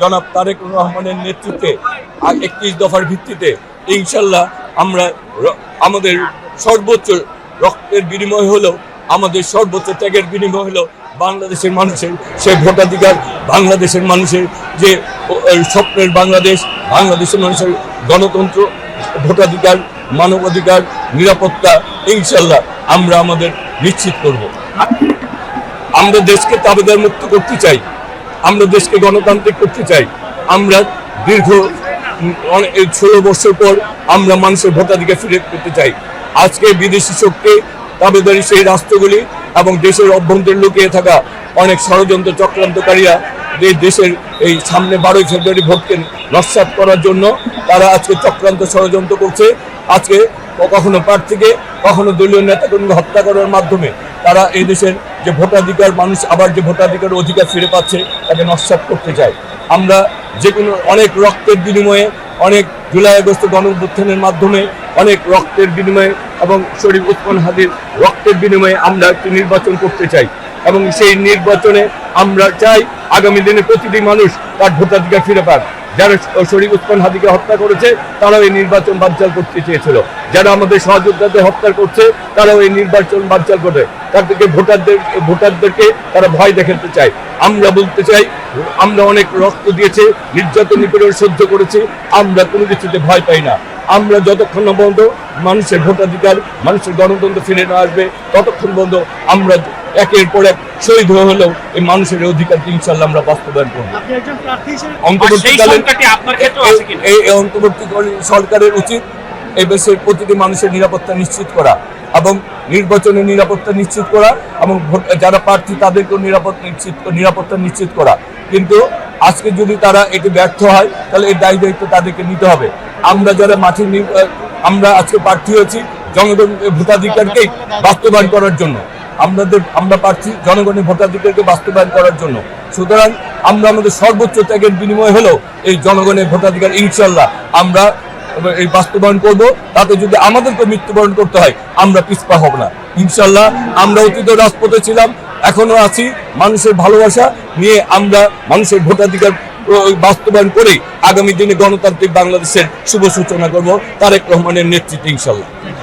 জনাব তারেক রহমানের নেতৃত্বে একত্রিশ দফার ভিত্তিতে ইনশাল্লাহ আমরা আমাদের সর্বোচ্চ রক্তের বিনিময় হলো, আমাদের সর্বোচ্চ ত্যাগের বিনিময় হলো বাংলাদেশের মানুষের সে ভোটাধিকার, বাংলাদেশের মানুষের যে স্বপ্নের বাংলাদেশ, বাংলাদেশের মানুষের গণতন্ত্র, ভোটাধিকার, মানবাধিকার, নিরাপত্তা, ইনশাল্লাহ আমরা আমাদের নিশ্চিত করব। আমরা দেশকে তাবেদার মুক্ত করতে চাই। আমরা দেশকে গণতান্ত্রিক করতে চাই। আমরা দীর্ঘ ষোলো বছর পর আমরা মানুষের ভোটাধিকার ফিরে পেতে চাই। আজকে বিদেশি শক্তি তাবেদারি সেই রাষ্ট্রগুলি এবং দেশের অভ্যন্তরে লুকিয়ে থাকা অনেক ষড়যন্ত্র চক্রান্তকারীরা এই দেশের এই সামনে বারোই ফেব্রুয়ারি ভোটকে নস্বাত করার জন্য তারা আজকে চক্রান্ত ষড়যন্ত্র করছে। আজকে কখনো প্রার্থীকে, কখনো দলীয় নেতাকর্মীকে হত্যা করার মাধ্যমে তারা এই দেশের যে ভোটাধিকার, মানুষ আবার যে ভোটাধিকার অধিকার ফিরে পাচ্ছে, তাকে নস্বাত করতে চায়। আমরা যে কোনো অনেক রক্তের বিনিময়ে, অনেক জুলাই আগস্ট গণঅভ্যুত্থানের মাধ্যমে অনেক রক্তের বিনিময়ে এবং শরীফ উৎপন্ন হাদির রক্তের বিনিময়ে আমরা একটি নির্বাচন করতে চাই এবং সেই নির্বাচনে আমরা চাই আগামী দিনে প্রতিটি মানুষ তার ভোটাধিকার ফিরে পাক। যারা শরীফ উৎপন্ন হাদিকে হত্যা করেছে, তারাও এই নির্বাচন বানচাল করতে চেয়েছিল। যারা আমাদের সহযোদ্ধাদের হত্যা করছে, তারাও এই নির্বাচন বানচাল করে তাদেরকে ভোটারদের, ভোটারদেরকে তারা ভয় দেখাতে চায়। আমরা বলতে চাই, আমরা অনেক রক্ত দিয়েছে নির্যাতন নিপীড়ন সহ্য করেছি, আমরা কোনো কিছুতে ভয় পাই না। আমরা যতক্ষণ না পর্যন্ত মানুষের ভোটাধিকার, মানুষের গণতন্ত্র ফিরে না আসবে, ততক্ষণ পর্যন্ত আমরা একের পর এক শহীদ হয়ে হলেও এই মানুষের অধিকার ইনশাল্লাহ আমরা বাস্তবায়ন করব। অন্তর্বর্তীকালীন সংখ্যাটি আপনার ক্ষেত্রেও আছে কিনা? এই এই অন্তর্বর্তীকালীন সরকারের উচিত এই দেশের প্রতিটি মানুষের নিরাপত্তা নিশ্চিত করা এবং নির্বাচনে নিরাপত্তা নিশ্চিত করা এবং যারা প্রার্থী তাদেরকেও নিরাপত্তা নিশ্চিত নিরাপত্তা নিশ্চিত করা। কিন্তু আজকে যদি তারা এটি ব্যর্থ হয় তাহলে এই দায়ী দায়িত্ব তাদেরকে নিতে হবে। আমরা যারা মাঠে নি- আমরা আজকে প্রার্থী হয়েছি জনগণ ভোটাধিকারকে বাস্তবায়ন করার জন্য। আমাদের আমরা পারছি জনগণের ভোটাধিকারকে বাস্তবায়ন করার জন্য। সুতরাং আমরা আমাদের সর্বোচ্চ ত্যাগের বিনিময় হলো এই জনগণের ভোটাধিকার ইনশাল্লাহ আমরা এই বাস্তবায়ন করব। তাতে যদি আমাদেরকে মৃত্যুবরণ করতে হয়, আমরা পিছপা হব না। ইনশাল্লাহ আমরা অতীত রাজপথে ছিলাম এখনও আছি। মানুষের ভালোবাসা নিয়ে আমরা মানুষের ভোটাধিকার বাস্তবায়ন করেই আগামী দিনে গণতান্ত্রিক বাংলাদেশের শুভ সূচনা করব। তারেক রহমানের নেতৃত্বে ইনশাল্লাহ